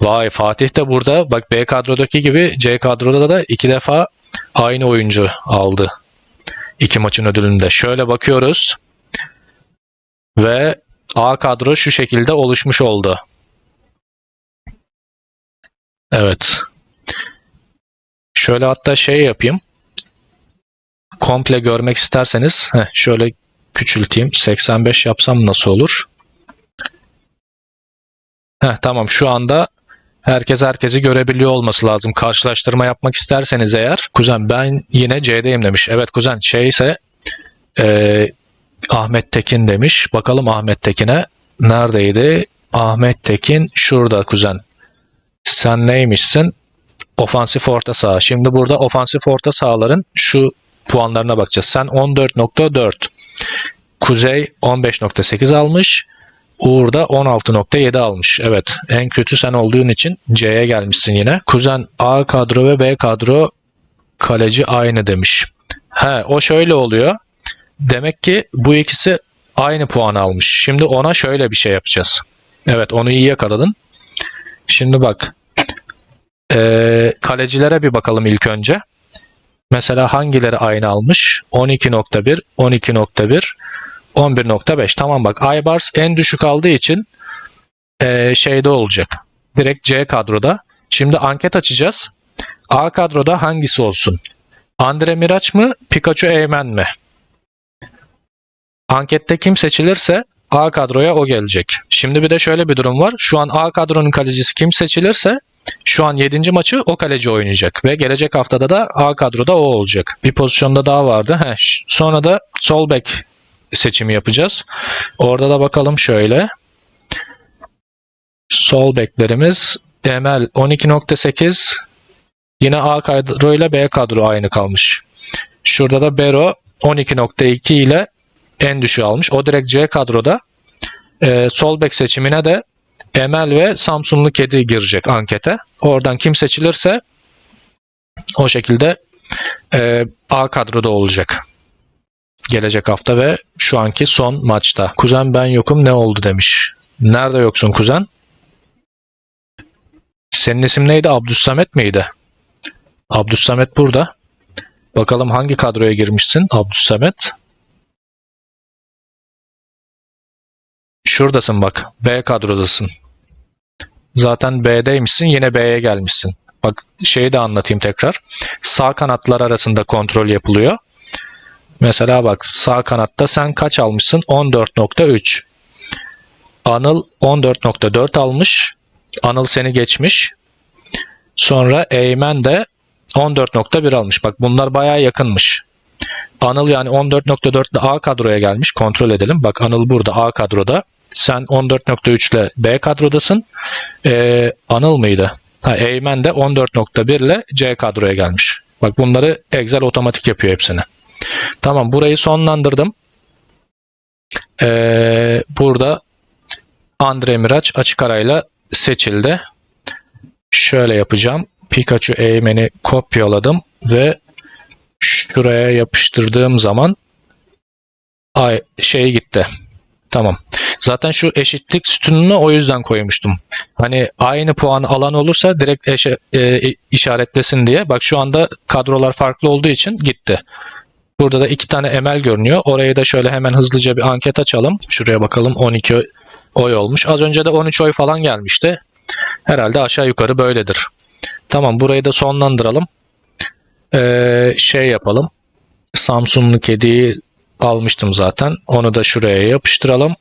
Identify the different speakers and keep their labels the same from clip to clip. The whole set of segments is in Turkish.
Speaker 1: Vay Fatih de burada. Bak B kadrodaki gibi C kadroda da iki defa aynı oyuncu aldı. İki maçın ödülünde. Şöyle bakıyoruz. Ve A kadro şu şekilde oluşmuş oldu. Evet. Şöyle hatta şey yapayım. Komple görmek isterseniz heh, şöyle küçülteyim. 85 yapsam nasıl olur? Heh, tamam şu anda herkes herkesi görebiliyor olması lazım. Karşılaştırma yapmak isterseniz eğer. Kuzen ben yine C'deyim demiş. Evet kuzen şeyse eee Ahmet Tekin demiş. Bakalım Ahmet Tekin'e neredeydi? Ahmet Tekin şurada kuzen. Sen neymişsin? Ofansif orta saha. Şimdi burada ofansif orta sahaların şu puanlarına bakacağız. Sen 14.4. Kuzey 15.8 almış. Uğur da 16.7 almış. Evet en kötü sen olduğun için C'ye gelmişsin yine. Kuzen A kadro ve B kadro kaleci aynı demiş. He o şöyle oluyor. Demek ki bu ikisi aynı puan almış. Şimdi ona şöyle bir şey yapacağız. Evet onu iyi yakaladın. Şimdi bak. Ee, kalecilere bir bakalım ilk önce. Mesela hangileri aynı almış? 12.1, 12.1, 11.5. Tamam bak Aybars en düşük aldığı için ee, şeyde olacak. Direkt C kadroda. Şimdi anket açacağız. A kadroda hangisi olsun? Andre Miraç mı? Pikachu Eymen mi? Ankette kim seçilirse A kadroya o gelecek. Şimdi bir de şöyle bir durum var. Şu an A kadronun kalecisi kim seçilirse şu an 7. maçı o kaleci oynayacak ve gelecek haftada da A kadroda o olacak. Bir pozisyonda daha vardı. Heh, sonra da sol bek seçimi yapacağız. Orada da bakalım şöyle. Sol beklerimiz Emel 12.8 yine A kadro ile B kadro aynı kalmış. Şurada da Bero 12.2 ile en düşüğü almış. O direkt C kadroda. Ee, sol bek seçimine de Emel ve Samsunlu Kedi girecek ankete. Oradan kim seçilirse o şekilde e, A kadroda olacak. Gelecek hafta ve şu anki son maçta. Kuzen ben yokum ne oldu demiş. Nerede yoksun kuzen? Senin isim neydi? Abdüssamet miydi? Abdüssamet burada. Bakalım hangi kadroya girmişsin Abdüssamet? Şuradasın bak. B kadrodasın. Zaten B'deymişsin. Yine B'ye gelmişsin. Bak şeyi de anlatayım tekrar. Sağ kanatlar arasında kontrol yapılıyor. Mesela bak sağ kanatta sen kaç almışsın? 14.3. Anıl 14.4 almış. Anıl seni geçmiş. Sonra Eymen de 14.1 almış. Bak bunlar bayağı yakınmış. Anıl yani 14.4 ile A kadroya gelmiş. Kontrol edelim. Bak Anıl burada A kadroda. Sen 14.3 ile B kadrodasın. Ee, Anıl mıydı? Ha, Eymen de 14.1 ile C kadroya gelmiş. Bak bunları Excel otomatik yapıyor hepsini. Tamam burayı sonlandırdım. Ee, burada Andre Miraç açık arayla seçildi. Şöyle yapacağım. Pikachu Eymen'i kopyaladım ve şuraya yapıştırdığım zaman ay şey gitti. Tamam. Zaten şu eşitlik sütununu o yüzden koymuştum. Hani aynı puan alan olursa direkt eşe, e, işaretlesin diye. Bak şu anda kadrolar farklı olduğu için gitti. Burada da iki tane emel görünüyor. Orayı da şöyle hemen hızlıca bir anket açalım. Şuraya bakalım 12 oy olmuş. Az önce de 13 oy falan gelmişti. Herhalde aşağı yukarı böyledir. Tamam burayı da sonlandıralım. Ee, şey yapalım. Samsunlu kediyi almıştım zaten. Onu da şuraya yapıştıralım.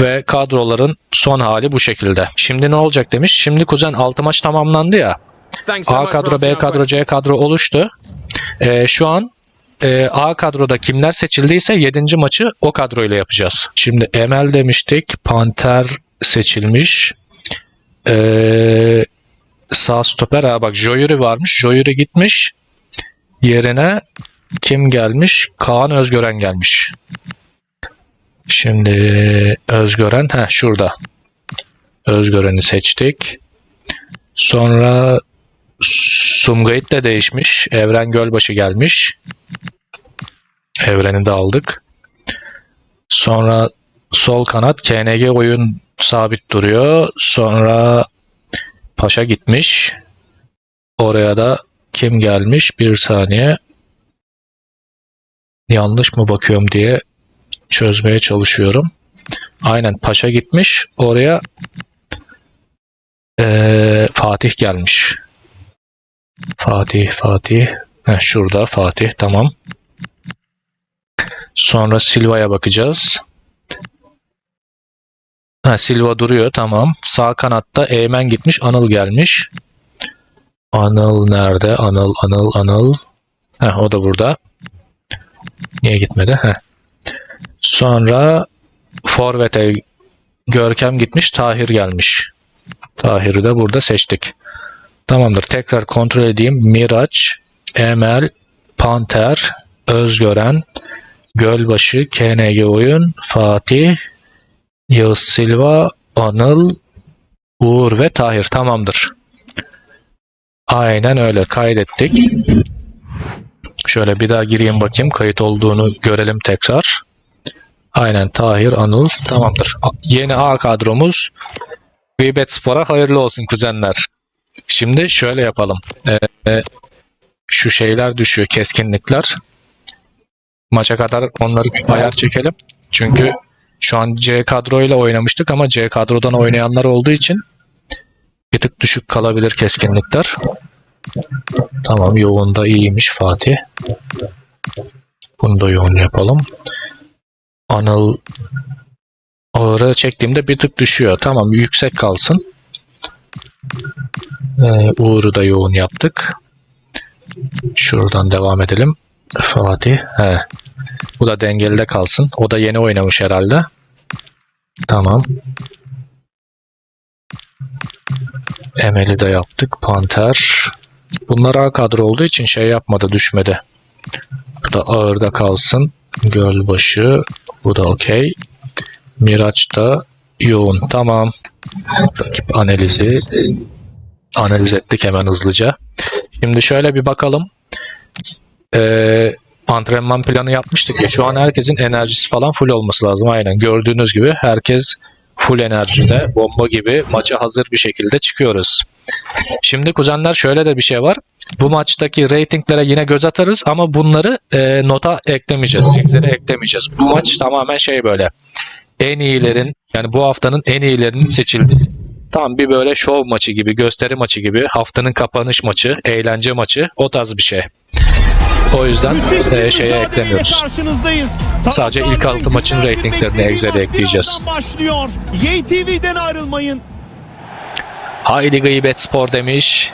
Speaker 1: Ve kadroların son hali bu şekilde. Şimdi ne olacak demiş. Şimdi kuzen 6 maç tamamlandı ya. A kadro, B kadro, C kadro oluştu. Ee, şu an e, A kadroda kimler seçildiyse 7. maçı o kadroyla yapacağız. Şimdi Emel demiştik. Panter seçilmiş. Ee, sağ stoper. Ha bak Joyuri varmış. Joyuri gitmiş. Yerine kim gelmiş? Kaan Özgören gelmiş. Şimdi Özgören. ha şurada. Özgören'i seçtik. Sonra Sumgayit de değişmiş. Evren Gölbaşı gelmiş. Evren'i de aldık. Sonra sol kanat KNG oyun sabit duruyor. Sonra Paşa gitmiş. Oraya da kim gelmiş? Bir saniye. Yanlış mı bakıyorum diye çözmeye çalışıyorum. Aynen Paşa gitmiş. Oraya eee, Fatih gelmiş. Fatih, Fatih. Heh, şurada Fatih. Tamam. Sonra Silva'ya bakacağız. Ha, Silva duruyor. Tamam. Sağ kanatta Eymen gitmiş. Anıl gelmiş. Anıl nerede? Anıl, Anıl, Anıl. Heh, o da burada. Niye gitmedi? Heh. Sonra Forvet'e Görkem gitmiş. Tahir gelmiş. Tahir'i de burada seçtik. Tamamdır. Tekrar kontrol edeyim. Miraç, Emel, Panter, Özgören, Gölbaşı, KNG Oyun, Fatih, Yağız Silva, Anıl, Uğur ve Tahir. Tamamdır. Aynen öyle. Kaydettik. Şöyle bir daha gireyim bakayım. Kayıt olduğunu görelim tekrar. Aynen Tahir, Anıl. Tamamdır. Yeni A kadromuz Gıybet Spor'a hayırlı olsun kuzenler. Şimdi şöyle yapalım. Ee, e, şu şeyler düşüyor. Keskinlikler. Maça kadar onları bir ayar çekelim. Çünkü şu an C kadroyla oynamıştık ama C kadrodan oynayanlar olduğu için bir tık düşük kalabilir keskinlikler. Tamam yoğunda iyiymiş Fatih. Bunu da yoğun yapalım. Anıl ağırı çektiğimde bir tık düşüyor. Tamam yüksek kalsın. Ee, Uğur'u da yoğun yaptık. Şuradan devam edelim. Fatih. He. Bu da dengeli de kalsın. O da yeni oynamış herhalde. Tamam. Emel'i de yaptık. Panter. Bunlar A kadro olduğu için şey yapmadı, düşmedi. Bu da ağırda kalsın. Gölbaşı. Bu da okey. Miraç da yoğun. Tamam. Rakip analizi analiz ettik hemen hızlıca. Şimdi şöyle bir bakalım. Ee, antrenman planı yapmıştık ya. Şu an herkesin enerjisi falan full olması lazım. Aynen. Gördüğünüz gibi herkes full enerjide, bomba gibi maça hazır bir şekilde çıkıyoruz. Şimdi kuzenler şöyle de bir şey var. Bu maçtaki reytinglere yine göz atarız ama bunları e, nota eklemeyeceğiz. Excel'e eklemeyeceğiz. Bu maç tamamen şey böyle. En iyilerin yani bu haftanın en iyilerinin seçildiği tam bir böyle şov maçı gibi, gösteri maçı gibi, haftanın kapanış maçı, eğlence maçı o tarz bir şey. O yüzden e, şeye eklemiyoruz. Sadece ilk altı maçın reytinglerini Excel'e ekleyeceğiz.
Speaker 2: başlıyor. YTV'den ayrılmayın.
Speaker 1: Haydi gıybet spor demiş.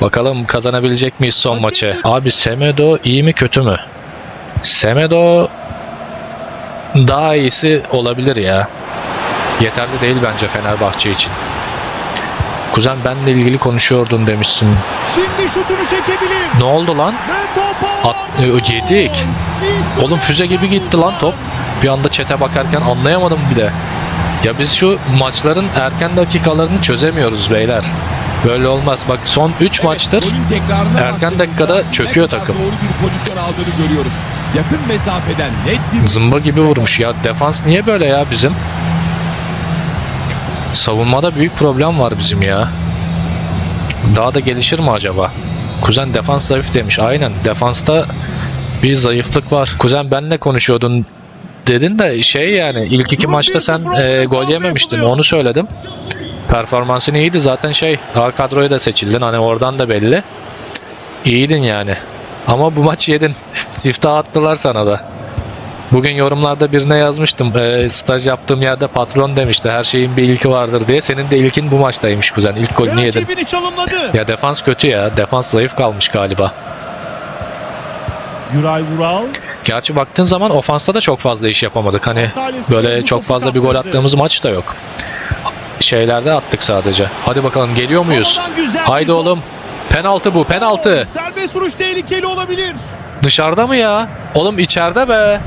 Speaker 1: Bakalım kazanabilecek miyiz son maçı? Abi Semedo iyi mi kötü mü? Semedo daha iyisi olabilir ya. Yeterli değil bence Fenerbahçe için. Kuzen benle ilgili konuşuyordun demişsin.
Speaker 2: Şimdi şutunu çekebilir.
Speaker 1: Ne oldu lan? At, e, yedik. Oğlum füze gibi gitti lan top. Bir anda çete bakarken anlayamadım bir de. Ya biz şu maçların erken dakikalarını çözemiyoruz beyler. Böyle olmaz. Bak son 3 maçtır
Speaker 3: golün tekrarına
Speaker 1: erken dakikada çöküyor takım.
Speaker 3: Doğru bir pozisyon aldığını görüyoruz. Yakın mesafeden net bir
Speaker 1: zımba gibi vurmuş ya. Defans niye böyle ya bizim? Savunmada büyük problem var bizim ya. Daha da gelişir mi acaba? Kuzen defans zayıf demiş. Aynen defansta bir zayıflık var. Kuzen benle konuşuyordun dedin de şey yani ilk iki maçta sen e, gol yememiştin onu söyledim. Performansın iyiydi zaten şey A kadroya da seçildin hani oradan da belli. İyiydin yani. Ama bu maç yedin. Siftah attılar sana da. Bugün yorumlarda birine yazmıştım. E, staj yaptığım yerde patron demişti. Her şeyin bir ilki vardır diye. Senin de ilkin bu maçtaymış kuzen. İlk golünü yedin.
Speaker 2: rakibini çalımladı.
Speaker 1: Ya defans kötü ya. Defans zayıf kalmış galiba.
Speaker 2: Güray Vural.
Speaker 1: Gerçi baktığın zaman ofansta da çok fazla iş yapamadık. Hani böyle çok fazla bir gol attığımız maç da yok. Şeylerde attık sadece. Hadi bakalım geliyor muyuz?
Speaker 2: Havadan güzel bir
Speaker 1: Haydi
Speaker 2: top.
Speaker 1: oğlum. Penaltı bu penaltı.
Speaker 2: Serbest vuruş tehlikeli olabilir.
Speaker 1: Dışarıda mı ya? Oğlum içeride be.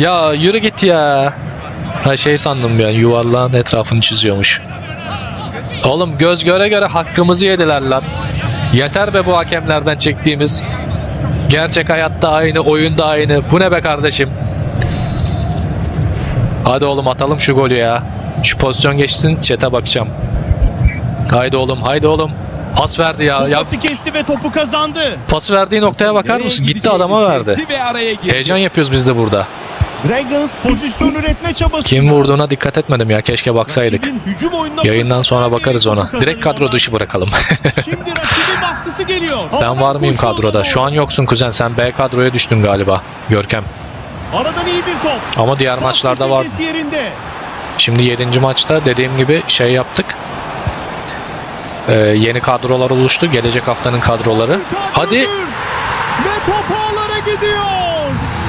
Speaker 1: Ya yürü git ya. Ha şey sandım ben yuvarlağın etrafını çiziyormuş. Oğlum göz göre göre hakkımızı yediler lan. Yeter be bu hakemlerden çektiğimiz. Gerçek hayatta aynı, oyunda aynı. Bu ne be kardeşim? Hadi oğlum atalım şu golü ya. Şu pozisyon geçsin, çete bakacağım. Haydi oğlum haydi oğlum. Pas verdi ya. Ya
Speaker 2: Pası kesti ve topu kazandı.
Speaker 1: pas verdiği noktaya bakar mısın? Gitti adama verdi.
Speaker 3: sezdi Ve araya girdi.
Speaker 1: Heyecan yapıyoruz biz de burada.
Speaker 2: Dragons pozisyon üretme çabası.
Speaker 1: Kim vurduğuna dikkat etmedim ya. Keşke baksaydık. Yayından sonra bakarız ona. Direkt kadro dışı bırakalım.
Speaker 2: Şimdi rakibin baskısı geliyor.
Speaker 1: ben var mıyım kadroda? Şu an yoksun kuzen. Sen B kadroya düştün galiba. Görkem.
Speaker 2: Aradan iyi bir top.
Speaker 1: Ama diğer
Speaker 2: Pas
Speaker 1: maçlarda var.
Speaker 2: yerinde.
Speaker 1: Şimdi 7. maçta dediğim gibi şey yaptık. Ee, yeni kadrolar oluştu. Gelecek haftanın kadroları. Hadi.
Speaker 2: Ve top ağlara gidiyor.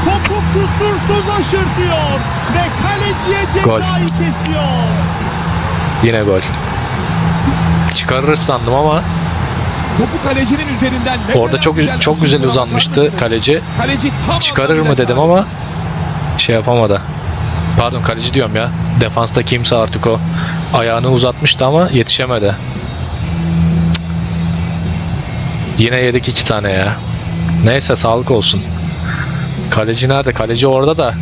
Speaker 2: Topu kusursuz aşırtıyor. Ve kaleciye
Speaker 1: Gol.
Speaker 2: cezayı kesiyor.
Speaker 1: Yine gol. Çıkarırız sandım ama
Speaker 3: Topu kalecinin üzerinden ne
Speaker 1: orada çok çok güzel uzanmıştı kaleci.
Speaker 3: Kaleci tam
Speaker 1: Çıkarır mı dedim ama şey yapamadı. Pardon kaleci diyorum ya. Defansta kimse artık o ayağını uzatmıştı ama yetişemedi. Yine yedik iki tane ya. Neyse sağlık olsun. Kaleci nerede? Kaleci orada da.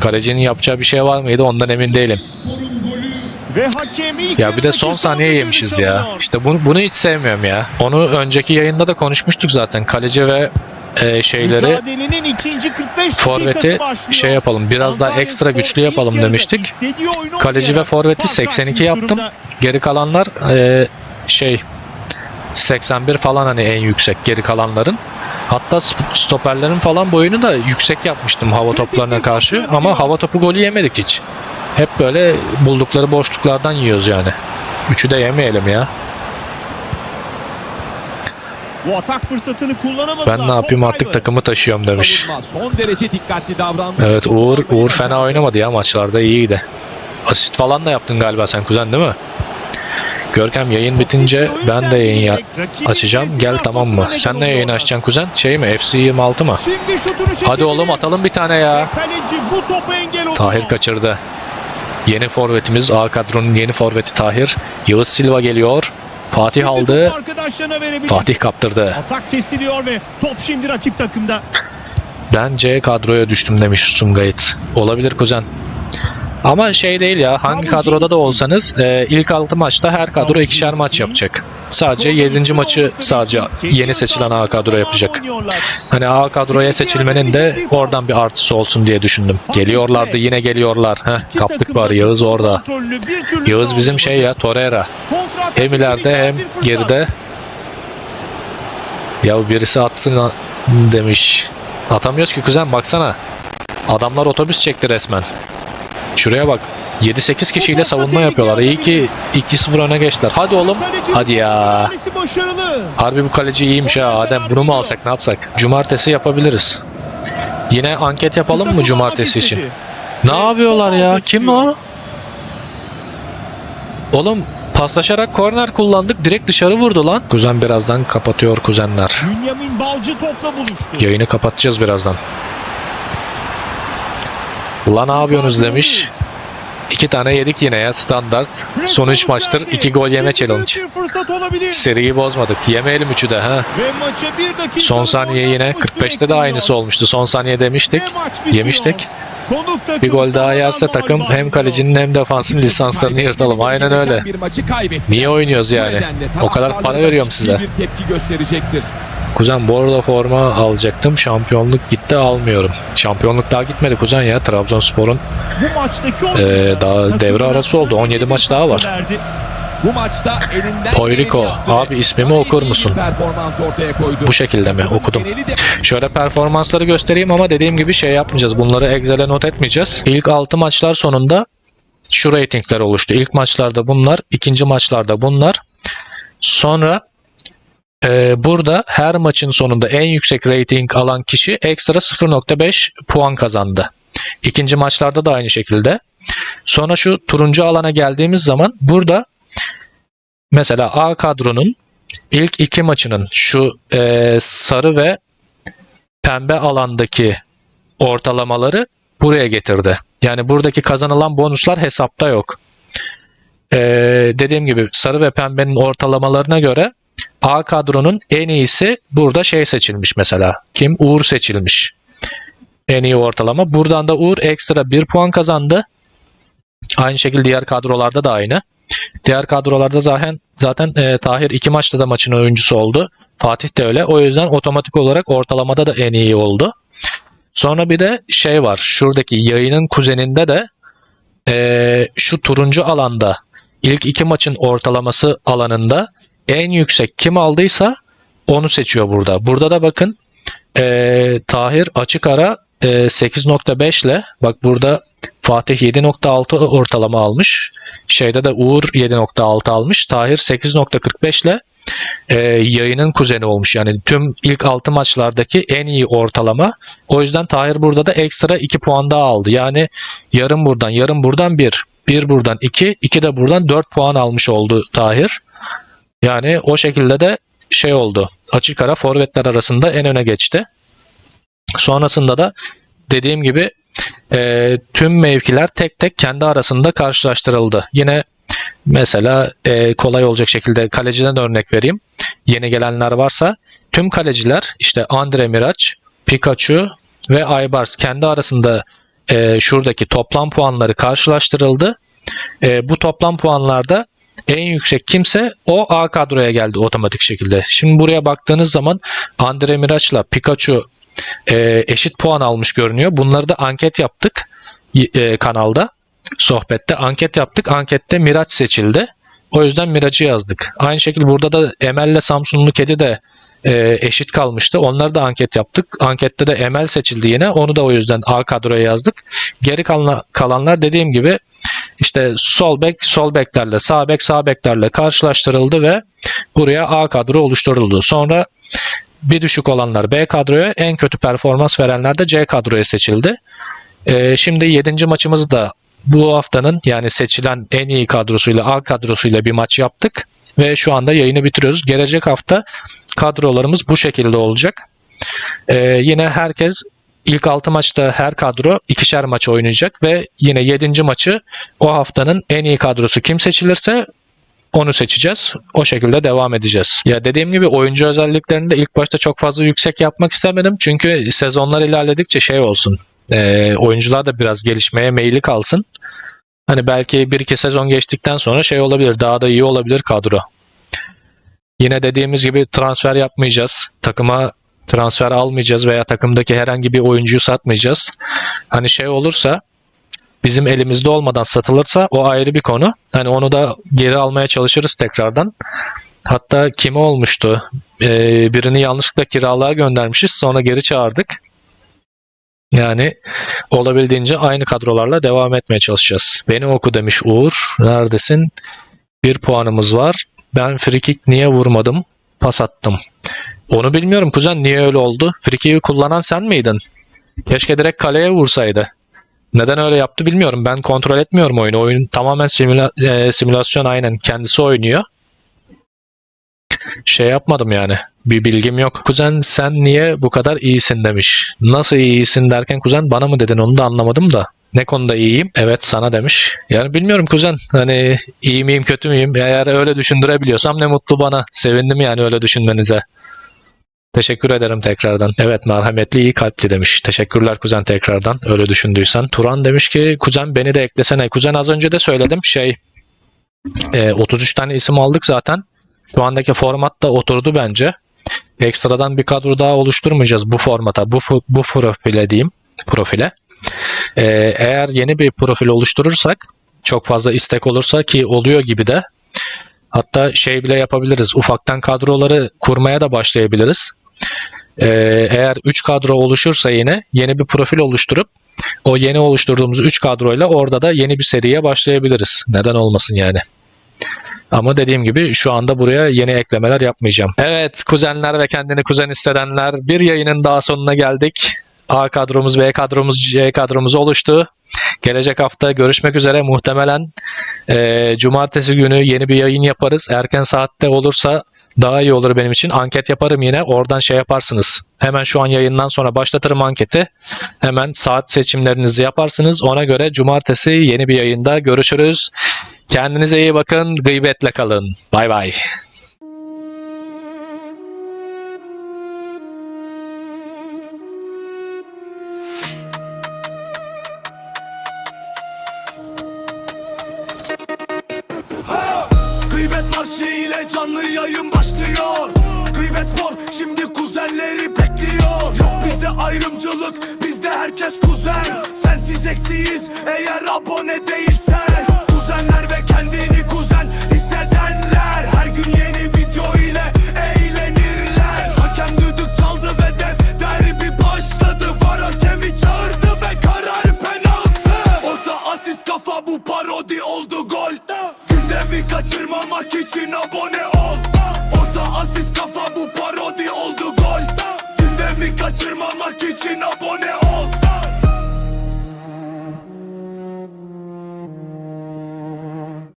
Speaker 1: Kalecinin yapacağı bir şey var mıydı ondan emin değilim.
Speaker 2: Ve hakem ilk
Speaker 1: Ya bir de son saniye yemişiz ya. İşte bunu, bunu hiç sevmiyorum ya. Onu önceki yayında da konuşmuştuk zaten. Kaleci ve e, şeyleri
Speaker 2: Mücadelenin ikinci 45
Speaker 1: forveti şey yapalım biraz daha ekstra güçlü yapalım demiştik. Kaleci ve forveti
Speaker 2: fark
Speaker 1: 82
Speaker 2: açmış
Speaker 1: yaptım. Geri kalanlar e, şey 81 falan hani en yüksek geri kalanların. Hatta stoperlerin falan boyunu da yüksek yapmıştım hava toplarına karşı ama hava topu golü yemedik hiç. Hep böyle buldukları boşluklardan yiyoruz yani. Üçü de yemeyelim ya.
Speaker 2: Bu atak fırsatını kullanamadılar.
Speaker 1: Ben ne yapayım
Speaker 2: Top
Speaker 1: artık
Speaker 2: kaybı.
Speaker 1: takımı taşıyorum demiş.
Speaker 3: Son derece dikkatli davrandı.
Speaker 1: Evet Uğur Uğur fena oynamadı ya maçlarda iyiydi. Asist falan da yaptın galiba sen kuzen değil mi? Görkem yayın bitince ben de yayın ya açacağım. Gel tamam mı? Sen ne yayın açacaksın kuzen? Şey mi? FC 26 mı?
Speaker 2: Şimdi şutunu.
Speaker 1: Hadi oğlum atalım bir tane ya.
Speaker 2: Kaleci bu topu engel oluyor.
Speaker 1: Tahir kaçırdı. Yeni forvetimiz A kadronun yeni forveti Tahir. Yağız Silva geliyor. Fatih
Speaker 2: Şimdi
Speaker 1: aldı.
Speaker 2: topu arkadaşlarına verebilir.
Speaker 1: Fatih kaptırdı.
Speaker 2: Atak kesiliyor ve top şimdi rakip takımda.
Speaker 1: Ben C kadroya düştüm demiş Sungayit. Olabilir kuzen. Ama şey değil ya hangi kadroda da olsanız e, ilk 6 maçta her kadro ikişer maç yapacak. Sadece 7. maçı sadece yeni seçilen A kadro yapacak. Hani A kadroya seçilmenin de oradan bir artısı olsun diye düşündüm. Geliyorlardı yine geliyorlar. Heh, kaptık bari Yağız orada. Yağız bizim şey ya Torreira. Hem ileride hem geride. Ya birisi atsın demiş. Atamıyoruz ki kuzen baksana. Adamlar otobüs çekti resmen. Şuraya bak. 7-8 kişiyle savunma yapıyorlar. İyi ki 2-0 öne geçtiler. Hadi oğlum. Hadi ya. Harbi bu kaleci iyiymiş ha. Adem bunu mu alsak ne yapsak? Cumartesi yapabiliriz. Yine anket yapalım mı cumartesi için? Ne yapıyorlar ya? Kim o? Oğlum paslaşarak korner kullandık. Direkt dışarı vurdu lan. Kuzen birazdan kapatıyor kuzenler. Yayını kapatacağız birazdan. Ulan ne yapıyorsunuz demiş. İki tane yedik yine ya standart. Son 3 maçtır 2 gol yeme challenge. Seriyi bozmadık. Yemeyelim üçü de ha. Son saniye yine 45'te de aynısı olmuştu. Son saniye demiştik. Yemiştik. Bir gol daha yerse takım hem kalecinin hem defansın lisanslarını yırtalım. Aynen öyle. Niye oynuyoruz yani? O kadar para veriyorum size.
Speaker 3: Bir tepki gösterecektir.
Speaker 1: Kuzen bu arada forma alacaktım. Şampiyonluk gitti almıyorum. Şampiyonluk daha gitmedi kuzen ya. Trabzonspor'un
Speaker 2: Bu maçtaki
Speaker 1: Ee, daha devre arası oldu. 17 maç daha var.
Speaker 3: Bu maçta elinden yaptı ve
Speaker 1: Abi ismimi okur musun? bu şekilde mi? Okudum. Şöyle performansları göstereyim ama dediğim gibi şey yapmayacağız. Bunları Excel'e not etmeyeceğiz. İlk 6 maçlar sonunda şu ratingler oluştu. İlk maçlarda bunlar, ikinci maçlarda bunlar. Sonra e, burada her maçın sonunda en yüksek rating alan kişi ekstra 0.5 puan kazandı. İkinci maçlarda da aynı şekilde. Sonra şu turuncu alana geldiğimiz zaman burada mesela A kadronun ilk iki maçının şu e, sarı ve pembe alandaki ortalamaları buraya getirdi. Yani buradaki kazanılan bonuslar hesapta yok. Ee, dediğim gibi sarı ve pembenin ortalamalarına göre A kadronun en iyisi burada şey seçilmiş mesela. Kim? Uğur seçilmiş. En iyi ortalama. Buradan da Uğur ekstra 1 puan kazandı. Aynı şekilde diğer kadrolarda da aynı. Diğer kadrolarda zaten zaten e, Tahir iki maçta da maçın oyuncusu oldu. Fatih de öyle. O yüzden otomatik olarak ortalamada da en iyi oldu. Sonra bir de şey var. Şuradaki yayının kuzeninde de e, şu turuncu alanda ilk iki maçın ortalaması alanında en yüksek kim aldıysa onu seçiyor burada. Burada da bakın e, Tahir açık ara e, 8.5 ile bak burada Fatih 7.6 ortalama almış. Şeyde de Uğur 7.6 almış. Tahir 8.45 ile e, yayının kuzeni olmuş. Yani tüm ilk 6 maçlardaki en iyi ortalama. O yüzden Tahir burada da ekstra 2 puan daha aldı. Yani yarım buradan, yarım buradan 1. 1 buradan 2, 2 de buradan 4 puan almış oldu Tahir. Yani o şekilde de şey oldu. Açık ara forvetler arasında en öne geçti. Sonrasında da dediğim gibi e, tüm mevkiler tek tek kendi arasında karşılaştırıldı. Yine mesela e, kolay olacak şekilde kaleciden örnek vereyim. Yeni gelenler varsa tüm kaleciler işte Andre Miraç, Pikachu ve Aybars kendi arasında e, şuradaki toplam puanları karşılaştırıldı. E, bu toplam puanlarda en yüksek kimse o A kadroya geldi otomatik şekilde. Şimdi buraya baktığınız zaman Andre Miraç'la Pikachu e, eşit puan almış görünüyor. Bunları da anket yaptık e, kanalda. Sohbette anket yaptık. Ankette Miraç seçildi. O yüzden Miraç'ı yazdık. Aynı şekilde burada da Emel'le Samsunlu Kedi de e, eşit kalmıştı. Onları da anket yaptık. Ankette de Emel seçildi yine. Onu da o yüzden A kadroya yazdık. Geri kalan, kalanlar dediğim gibi işte sol bek sol beklerle sağ bek sağ beklerle karşılaştırıldı ve buraya A kadro oluşturuldu. Sonra bir düşük olanlar B kadroya, en kötü performans verenler de C kadroya seçildi. Ee, şimdi 7. maçımızı da bu haftanın yani seçilen en iyi kadrosuyla A kadrosuyla bir maç yaptık ve şu anda yayını bitiriyoruz. Gelecek hafta kadrolarımız bu şekilde olacak. Ee, yine herkes ilk 6 maçta her kadro ikişer maç oynayacak ve yine 7. maçı o haftanın en iyi kadrosu kim seçilirse onu seçeceğiz. O şekilde devam edeceğiz. Ya dediğim gibi oyuncu özelliklerini de ilk başta çok fazla yüksek yapmak istemedim. Çünkü sezonlar ilerledikçe şey olsun. E, oyuncular da biraz gelişmeye meyilli kalsın. Hani belki bir iki sezon geçtikten sonra şey olabilir. Daha da iyi olabilir kadro. Yine dediğimiz gibi transfer yapmayacağız. Takıma transfer almayacağız veya takımdaki herhangi bir oyuncuyu satmayacağız. Hani şey olursa bizim elimizde olmadan satılırsa o ayrı bir konu. Hani onu da geri almaya çalışırız tekrardan. Hatta kimi olmuştu? Ee, birini yanlışlıkla kiralığa göndermişiz. Sonra geri çağırdık. Yani olabildiğince aynı kadrolarla devam etmeye çalışacağız. Beni oku demiş Uğur. Neredesin? Bir puanımız var. Ben frikik niye vurmadım? Pas attım. Onu bilmiyorum kuzen niye öyle oldu? Frikiyi kullanan sen miydin? Keşke direkt kaleye vursaydı. Neden öyle yaptı bilmiyorum. Ben kontrol etmiyorum oyunu. Oyun tamamen simüla- e, simülasyon aynen. Kendisi oynuyor. Şey yapmadım yani. Bir bilgim yok. Kuzen sen niye bu kadar iyisin demiş. Nasıl iyisin derken kuzen bana mı dedin onu da anlamadım da. Ne konuda iyiyim? Evet sana demiş. Yani bilmiyorum kuzen. Hani iyi miyim kötü müyüm? Eğer öyle düşündürebiliyorsam ne mutlu bana. Sevindim yani öyle düşünmenize. Teşekkür ederim tekrardan. Evet merhametli iyi kalpli demiş. Teşekkürler kuzen tekrardan öyle düşündüysen. Turan demiş ki kuzen beni de eklesene. Kuzen az önce de söyledim şey e, 33 tane isim aldık zaten. Şu andaki format da oturdu bence. Ekstradan bir kadro daha oluşturmayacağız bu formata. Bu, bu profile diyeyim. Profile. E, eğer yeni bir profil oluşturursak çok fazla istek olursa ki oluyor gibi de hatta şey bile yapabiliriz. Ufaktan kadroları kurmaya da başlayabiliriz. Ee, eğer 3 kadro oluşursa yine yeni bir profil oluşturup o yeni oluşturduğumuz 3 kadroyla orada da yeni bir seriye başlayabiliriz. Neden olmasın yani. Ama dediğim gibi şu anda buraya yeni eklemeler yapmayacağım. Evet kuzenler ve kendini kuzen hissedenler bir yayının daha sonuna geldik. A kadromuz, B kadromuz, C kadromuz oluştu. Gelecek hafta görüşmek üzere. Muhtemelen e, cumartesi günü yeni bir yayın yaparız. Erken saatte olursa daha iyi olur benim için. Anket yaparım yine. Oradan şey yaparsınız. Hemen şu an yayından sonra başlatırım anketi. Hemen saat seçimlerinizi yaparsınız. Ona göre cumartesi yeni bir yayında görüşürüz. Kendinize iyi bakın. Gıybetle kalın. Bay bay.
Speaker 3: Diyenleri bekliyor. Yok bizde ayrımcılık Bizde herkes kuzen. Sensiz eksiyiz eğer abone değilsen. Kuzenler ve kendini
Speaker 4: kuzen
Speaker 3: hissedenler. Her gün
Speaker 4: yeni video ile
Speaker 3: eğlenirler.
Speaker 4: Hakem
Speaker 3: düdük
Speaker 4: çaldı ve dev
Speaker 3: derbi başladı. Var
Speaker 4: hakemi
Speaker 3: çağırdı
Speaker 4: ve
Speaker 3: karar
Speaker 4: penaltı.
Speaker 3: Orta asist kafa bu parodi oldu
Speaker 4: golde
Speaker 3: Gündemi kaçırmamak için abone
Speaker 4: ol